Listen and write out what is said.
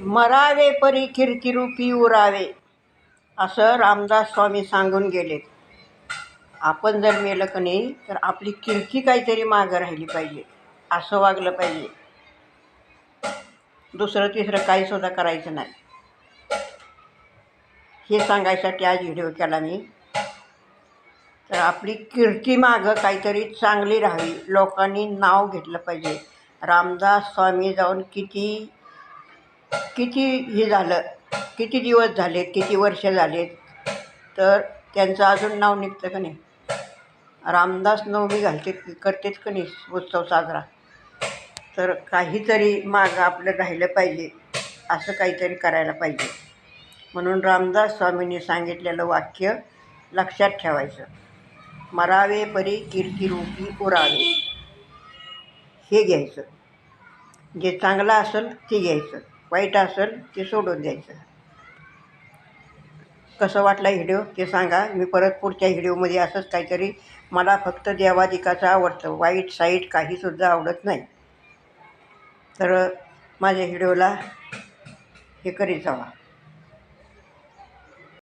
मरावे परी किरकिरूपी उरावे असं रामदास स्वामी सांगून गेलेत आपण जर मेलं का नाही तर आपली कीर्ती काहीतरी मागं राहिली पाहिजे असं वागलं पाहिजे. दुसरं तिसरं काहीसुद्धा करायचं नाही. हे सांगायसाठी आज व्हिडिओ केला मी. तर आपली कीर्ती मागं काहीतरी चांगली राहावी लोकांनी नाव घेतलं पाहिजे. रामदास स्वामी जाऊन किती किती हे झालं किती दिवस झालेत किती वर्ष झालेत? तर त्यांचं अजून नाव निघतं का नाही? रामदास नवमी घालते करतेच का नाही उत्सव साजरा? तर काहीतरी मागं आपलं राहिलं पाहिजे असं काहीतरी करायला पाहिजे. म्हणून रामदास स्वामींनी सांगितलेलं वाक्य लक्षात ठेवायचं. मरावे परी कीर्तिरूपी उरावे हे घ्यायचं. जे चांगलं असेल ते घ्यायचं. वाईट असेल ते सोडून द्यायचं. कसं वाटला व्हिडिओ ते सांगा. मी परत पुढच्या व्हिडिओमध्ये असंच काहीतरी मला फक्त देवादिकाचं आवडतं. वाईट साईट काहीसुद्धा आवडत नाही. तर माझ्या व्हिडिओला हे करीत जावा